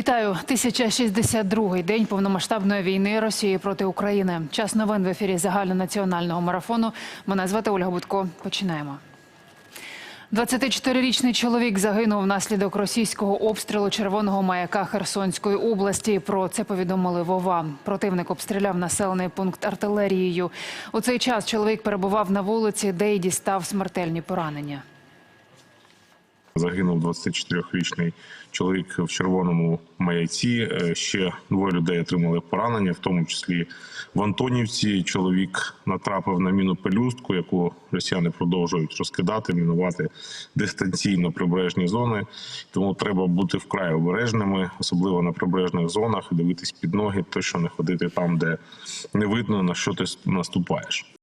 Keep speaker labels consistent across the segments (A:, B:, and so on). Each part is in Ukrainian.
A: Вітаю 1062-й день повномасштабної війни Росії проти України. Час новин в ефірі загальнонаціонального марафону. Мене звати Ольга Будко. Починаємо. 24-річний чоловік загинув внаслідок російського обстрілу червоного маяка Херсонської області. Про це повідомили Вова. Противник обстріляв населений пункт артилерією. У цей час чоловік перебував на вулиці, де й дістав смертельні поранення.
B: Загинув 24-річний чоловік в червоному маяці. Е, Ще двоє людей отримали поранення, в тому числі в Антонівці. Чоловік натрапив на міну пелюстку, яку росіяни продовжують розкидати, мінувати дистанційно прибережні зони. Тому треба бути вкрай обережними, особливо на прибережних зонах, дивитись під ноги, точно не ходити там, де не видно на що ти наступаєш.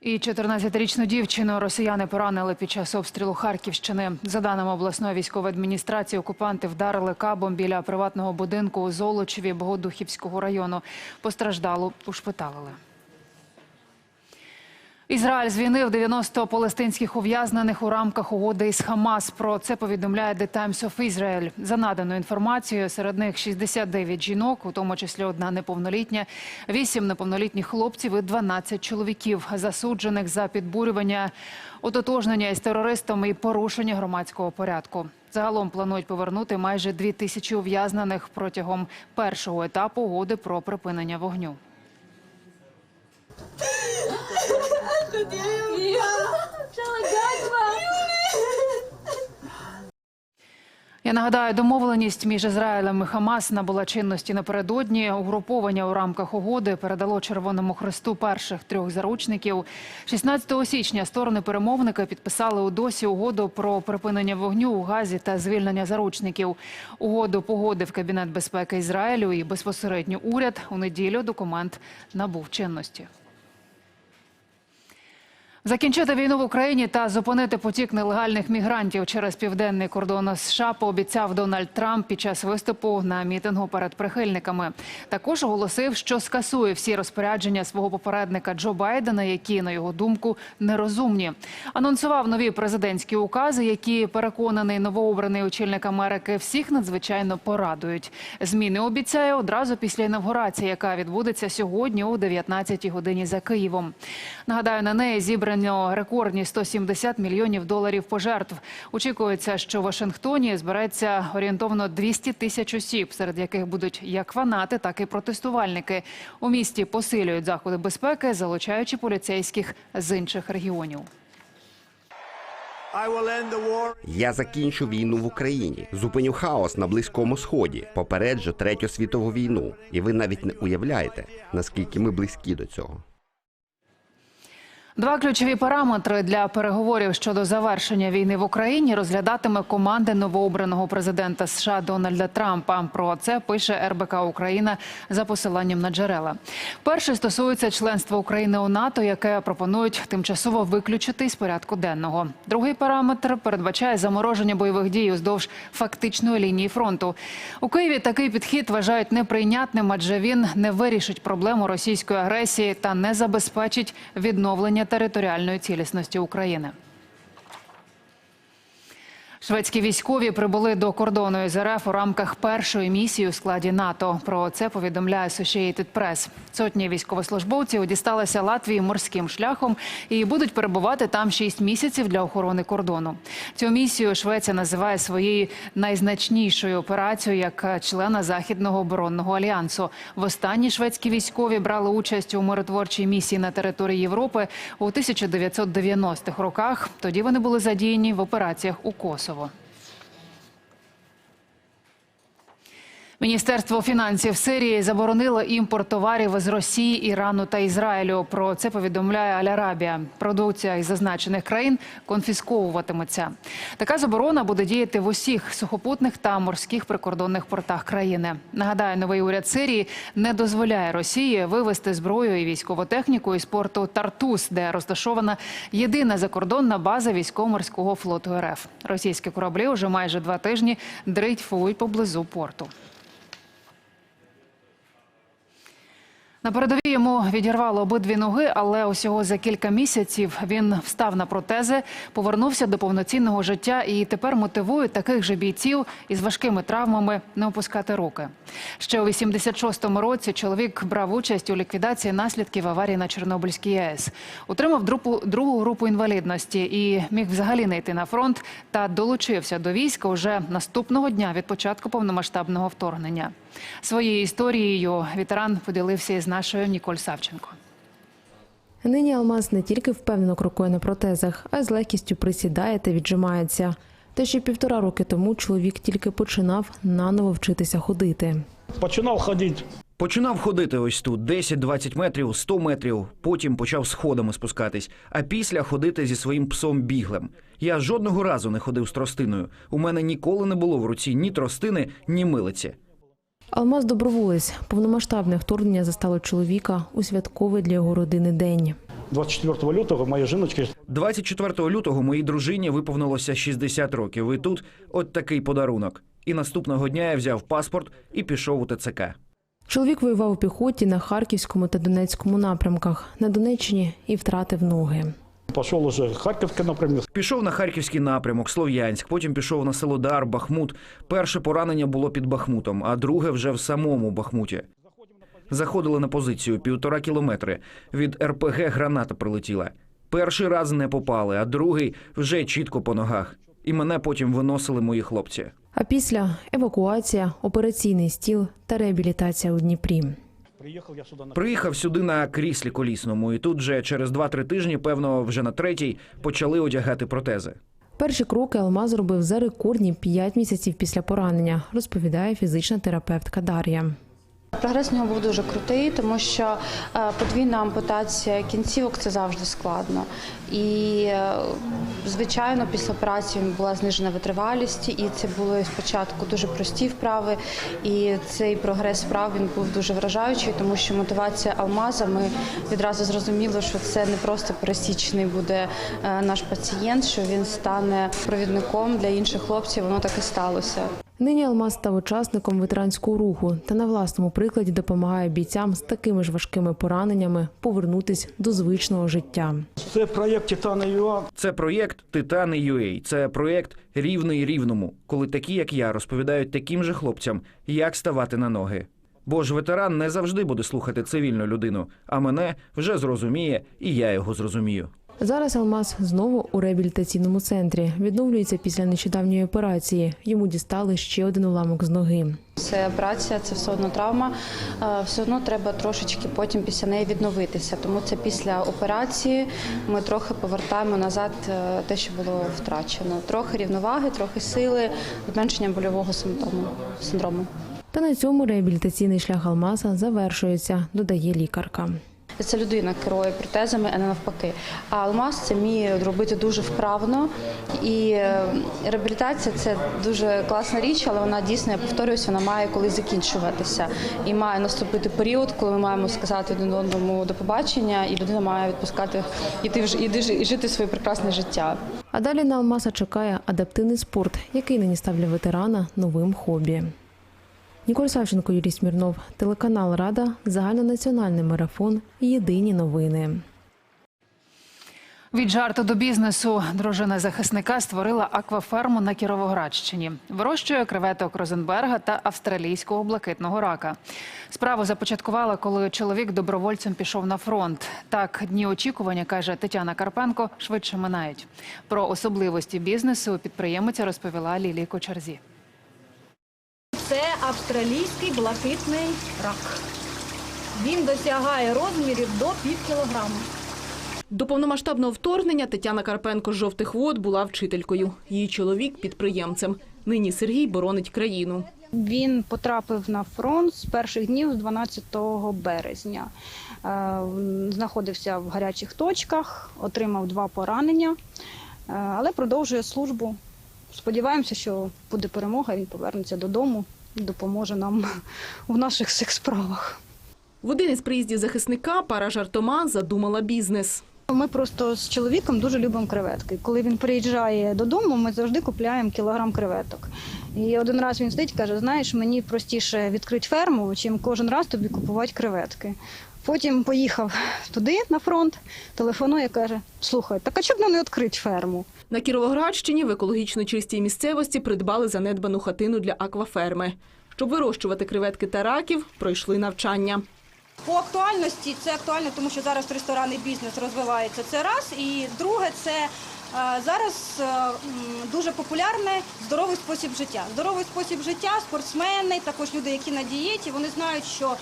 A: І 14-річну дівчину росіяни поранили під час обстрілу Харківщини. За даними обласної військової адміністрації, окупанти вдарили кабом біля приватного будинку у Золочеві Богодухівського району. Постраждалу ушпиталили. Ізраїль звільнив 90 палестинських ув'язнених у рамках угоди із Хамас. Про це повідомляє The Times of Israel. За наданою інформацією, серед них 69 жінок, у тому числі одна неповнолітня, 8 неповнолітніх хлопців і 12 чоловіків, засуджених за підбурювання, ототожнення із терористами і порушення громадського порядку. Загалом планують повернути майже 2 тисячі ув'язнених протягом першого етапу угоди про припинення вогню. Я нагадаю, домовленість між Ізраїлем і Хамас набула чинності напередодні. Угруповання у рамках угоди передало Червоному Хресту перших трьох заручників. 16 січня сторони перемовника підписали у досі угоду про припинення вогню у Газі та звільнення заручників. Угоду погодив Кабінет безпеки Ізраїлю і безпосередньо уряд. У неділю документ набув чинності. Закінчити війну в Україні та зупинити потік нелегальних мігрантів через південний кордон США пообіцяв Дональд Трамп під час виступу на мітингу перед прихильниками. Також оголосив, що скасує всі розпорядження свого попередника Джо Байдена, які, на його думку, нерозумні. Анонсував нові президентські укази, які переконаний новообраний очільник Америки всіх надзвичайно порадують. Зміни обіцяє одразу після інавгурації, яка відбудеться сьогодні о 19 годині за Києвом. Нагадаю, на неї зібрано рекордні 170 мільйонів доларів пожертв. Очікується, що в Вашингтоні збереться орієнтовно 200 тисяч осіб, серед яких будуть як фанати, так і протестувальники. У місті посилюють заходи безпеки, залучаючи поліцейських з інших регіонів.
C: Я закінчу війну в Україні, зупиню хаос на близькому сході, попереджу третю світову війну. І ви навіть не уявляєте, наскільки ми близькі до цього.
A: Два ключові параметри для переговорів щодо завершення війни в Україні розглядатиме команда новообраного президента США Дональда Трампа. Про це пише РБК Україна за посиланням на джерела. Перший стосується членства України у НАТО, яке пропонують тимчасово виключити із порядку денного. Другий параметр передбачає замороження бойових дій уздовж фактичної лінії фронту. У Києві такий підхід вважають неприйнятним, адже він не вирішить проблему російської агресії та не забезпечить відновлення територіальної цілісності України. Шведські військові прибули до кордону із РФ у рамках першої місії у складі НАТО. Про це повідомляє Associated Press. Сотні військовослужбовців дісталися Латвії морським шляхом і будуть перебувати там 6 місяців для охорони кордону. Цю місію Швеція називає своєю найзначнішою операцією як члена західного оборонного альянсу. Востанні шведські військові брали участь у миротворчій місії на території Європи у 1990-х роках. Тоді вони були задіяні в операціях у Косово. Косово. Міністерство фінансів Сирії заборонило імпорт товарів з Росії, Ірану та Ізраїлю. Про це повідомляє Аль-Арабія. Продукція із зазначених країн конфісковуватиметься. Така заборона буде діяти в усіх сухопутних та морських прикордонних портах країни. Нагадаю, новий уряд Сирії не дозволяє Росії вивезти зброю і військову техніку із порту Тартус, де розташована єдина закордонна база військово-морського флоту РФ. Російські кораблі вже майже два тижні дрейфують поблизу порту. На передовій йому відірвало обидві ноги, але усього за кілька місяців він встав на протези, повернувся до повноцінного життя і тепер мотивує таких же бійців із важкими травмами не опускати руки. Ще у 86-му році чоловік брав участь у ліквідації наслідків аварії на Чорнобильській АЕС. Отримав другу, другу групу інвалідності і міг взагалі не йти на фронт та долучився до війська уже наступного дня від початку повномасштабного вторгнення. Своєю історією ветеран поділився із нашою Ніколь Савченко.
D: Нині Алмаз не тільки впевнено крокує на протезах, а й з легкістю присідає та віджимається. Та ще півтора роки тому чоловік тільки починав наново вчитися ходити.
E: Починав ходити.
F: Починав ходити ось тут 10-20 метрів, 100 метрів, потім почав сходами спускатись, а після ходити зі своїм псом біглем. Я жодного разу не ходив з тростиною. У мене ніколи не було в руці ні тростини, ні милиці.
D: Алмаз доброволець. Повномасштабне вторгнення застало чоловіка у святковий для його родини день.
E: 24 лютого моя жіночка
F: 24 лютого моїй дружині виповнилося 60 років. І тут от такий подарунок. І наступного дня я взяв паспорт і пішов у ТЦК.
D: Чоловік воював у піхоті на Харківському та Донецькому напрямках на Донеччині і втратив ноги.
E: Пішов уже в Харківське напрямок.
F: Пішов на харківський напрямок, Слов'янськ, потім пішов на Селодар, Бахмут. Перше поранення було під Бахмутом, а друге вже в самому Бахмуті. Заходили на позицію півтора кілометри. Від РПГ граната прилетіла. Перший раз не попали, а другий вже чітко по ногах. І мене потім виносили мої хлопці.
D: А після евакуація, операційний стіл та реабілітація у Дніпрі.
E: Приїхав я сюди на
F: Приїхав сюди на кріслі колісному, і тут же через 2-3 тижні, певно, вже на третій, почали одягати протези.
D: Перші кроки Алмаз зробив за рекордні 5 місяців після поранення, розповідає фізична терапевтка Дар'я.
G: Прогрес в нього був дуже крутий, тому що е, подвійна ампутація кінцівок це завжди складно. І, е, звичайно, після операції була знижена витривалість, і це були спочатку дуже прості вправи. І цей прогрес вправ він був дуже вражаючий, тому що мотивація алмаза. Ми відразу зрозуміли, що це не просто пересічний буде е, наш пацієнт, що він стане провідником для інших хлопців. Воно так і сталося.
D: Нині Алмаз став учасником ветеранського руху та на власному прикладі допомагає бійцям з такими ж важкими пораненнями повернутись до звичного життя.
E: це проєкт Титана ЮА.
F: Це проєкт Титани UA. Це проєкт рівний рівному, коли такі, як я, розповідають таким же хлопцям, як ставати на ноги. Бо ж ветеран не завжди буде слухати цивільну людину, а мене вже зрозуміє, і я його зрозумію.
D: Зараз Алмаз знову у реабілітаційному центрі. Відновлюється після нещодавньої операції. Йому дістали ще один уламок з ноги.
G: Це операція, це все одно травма. Е, Все одно треба трошечки потім після неї відновитися. Тому це після операції ми трохи повертаємо назад е, те, що було втрачено. Трохи рівноваги, трохи сили, зменшення больового симптому синдрому.
D: Та на цьому реабілітаційний шлях Алмаза завершується, додає лікарка.
G: Це людина керує протезами, а не навпаки. А алмаз це вміє робити дуже вправно. І е, реабілітація це дуже класна річ, але вона дійсно, я повторююсь, вона має колись закінчуватися. І має наступити період, коли ми маємо сказати один одному до побачення, і людина має відпускати іти вже і жити своє прекрасне життя.
D: А далі на Алмаза чекає адаптивний спорт, який нині став для ветерана новим хобі. Ніколь Савченко, Юрій Смірнов, телеканал Рада, загальнонаціональний марафон. Єдині новини.
A: Від жарту до бізнесу дружина захисника створила акваферму на Кіровоградщині. Вирощує креветок Розенберга та австралійського блакитного рака. Справу започаткувала, коли чоловік добровольцем пішов на фронт. Так, дні очікування, каже Тетяна Карпенко, швидше минають. Про особливості бізнесу підприємиця розповіла Лілії Кочерзі.
H: Це австралійський блакитний рак. Він досягає розмірів до пів кілограма.
I: До повномасштабного вторгнення Тетяна Карпенко з жовтих вод була вчителькою. Її чоловік підприємцем. Нині Сергій боронить країну.
H: Він потрапив на фронт з перших днів з 12 березня. Е, Знаходився в гарячих точках, отримав два поранення, е, але продовжує службу. Сподіваємося, що буде перемога, він повернеться додому допоможе нам в наших всіх справах.
I: В один із приїздів захисника пара жартома задумала бізнес.
H: Ми просто з чоловіком дуже любимо креветки. Коли він приїжджає додому, ми завжди купляємо кілограм креветок. І один раз він стоїть і каже: знаєш, мені простіше відкрити ферму, чим кожен раз тобі купувати креветки. Потім поїхав туди на фронт, телефонує, каже: слухай, так а нам не відкрити ферму?
I: На Кіровоградщині в екологічно чистій місцевості придбали занедбану хатину для акваферми. Щоб вирощувати креветки та раків, пройшли навчання.
J: По актуальності це актуально, тому що зараз ресторанний бізнес розвивається. Це раз. І друге, це е, зараз е, дуже популярний здоровий спосіб життя. Здоровий спосіб життя, спортсмени, також люди, які на дієті, вони знають, що е,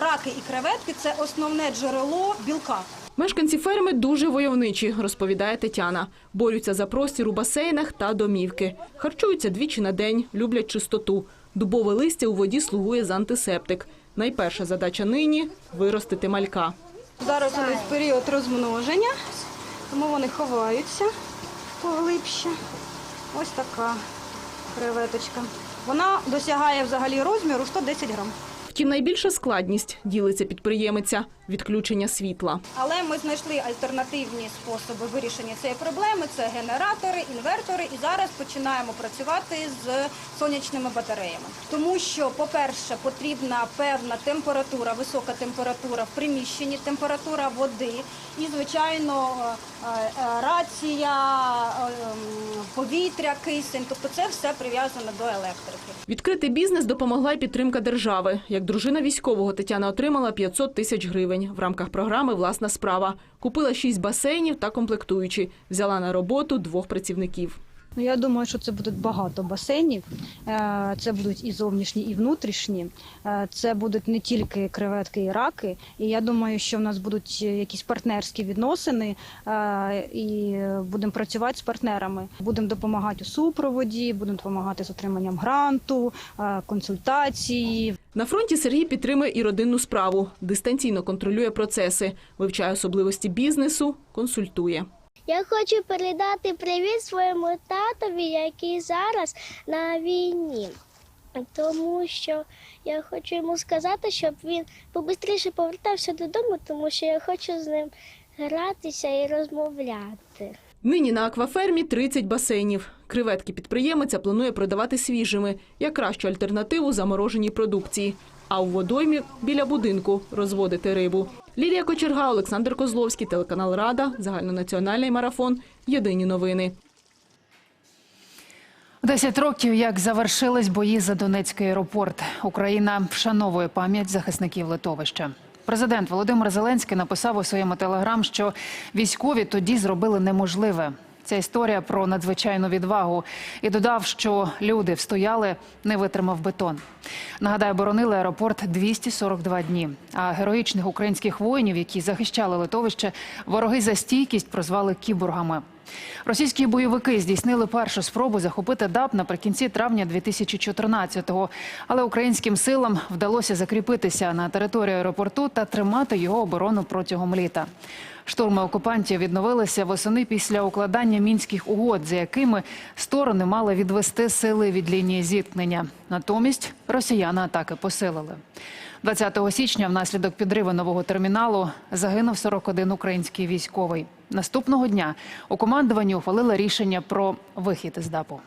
J: раки і креветки це основне джерело білка.
I: Мешканці ферми дуже войовничі, розповідає Тетяна. Борються за простір у басейнах та домівки. Харчуються двічі на день, люблять чистоту. Дубове листя у воді слугує за антисептик. Найперша задача нині виростити малька.
J: Зараз у нас період розмноження, тому вони ховаються поглибше. Ось така креветочка. Вона досягає взагалі розміру 110 грам.
I: Втім, найбільша складність ділиться підприємиця відключення світла.
J: Але ми знайшли альтернативні способи вирішення цієї проблеми. Це генератори, інвертори. І зараз починаємо працювати з сонячними батареями. Тому що, по-перше, потрібна певна температура, висока температура в приміщенні, температура води і, звичайно, е, е, рація, е, повітря, кисень. Тобто це все прив'язано до електрики.
I: Відкрити бізнес допомогла й підтримка держави. Як дружина військового Тетяна отримала 500 тисяч гривень. В рамках програми «Власна справа». Купила шість басейнів та комплектуючі. Взяла на роботу двох працівників.
H: Ну, я думаю, що це буде багато басейнів. Е, Це будуть і зовнішні, і внутрішні. Е, Це будуть не тільки креветки і раки. І я думаю, що в нас будуть якісь партнерські відносини, е, і будемо працювати з партнерами. Будемо допомагати у супроводі, будемо допомагати з отриманням гранту, консультації.
I: На фронті Сергій підтримує і родинну справу. Дистанційно контролює процеси, вивчає особливості бізнесу, консультує.
K: Я хочу передати привіт своєму татові, який зараз на війні. Тому що я хочу йому сказати, щоб він побистріше повертався додому, тому що я хочу з ним гратися і розмовляти.
I: Нині на аквафермі 30 басейнів. Креветки підприємиця планує продавати свіжими, як кращу альтернативу замороженій продукції. А у водоймі біля будинку розводити рибу. Лілія Кочерга, Олександр Козловський, телеканал Рада, загальнонаціональний марафон. Єдині новини.
A: Десять років, як завершились бої за Донецький аеропорт. Україна вшановує пам'ять захисників литовища. Президент Володимир Зеленський написав у своєму телеграм, що військові тоді зробили неможливе. Ця історія про надзвичайну відвагу і додав, що люди встояли, не витримав бетон. Нагадаю, боронили аеропорт 242 дні. А героїчних українських воїнів, які захищали литовище, вороги за стійкість прозвали кіборгами. Російські бойовики здійснили першу спробу захопити ДАБ наприкінці травня 2014-го. Але українським силам вдалося закріпитися на території аеропорту та тримати його оборону протягом літа. Штурми окупантів відновилися восени після укладання мінських угод, за якими сторони мали відвести сили від лінії зіткнення. Натомість росіяни атаки посилили. 20 січня внаслідок підриву нового терміналу загинув 41 український військовий. Наступного дня у командуванні ухвалили рішення про вихід із ДАПу.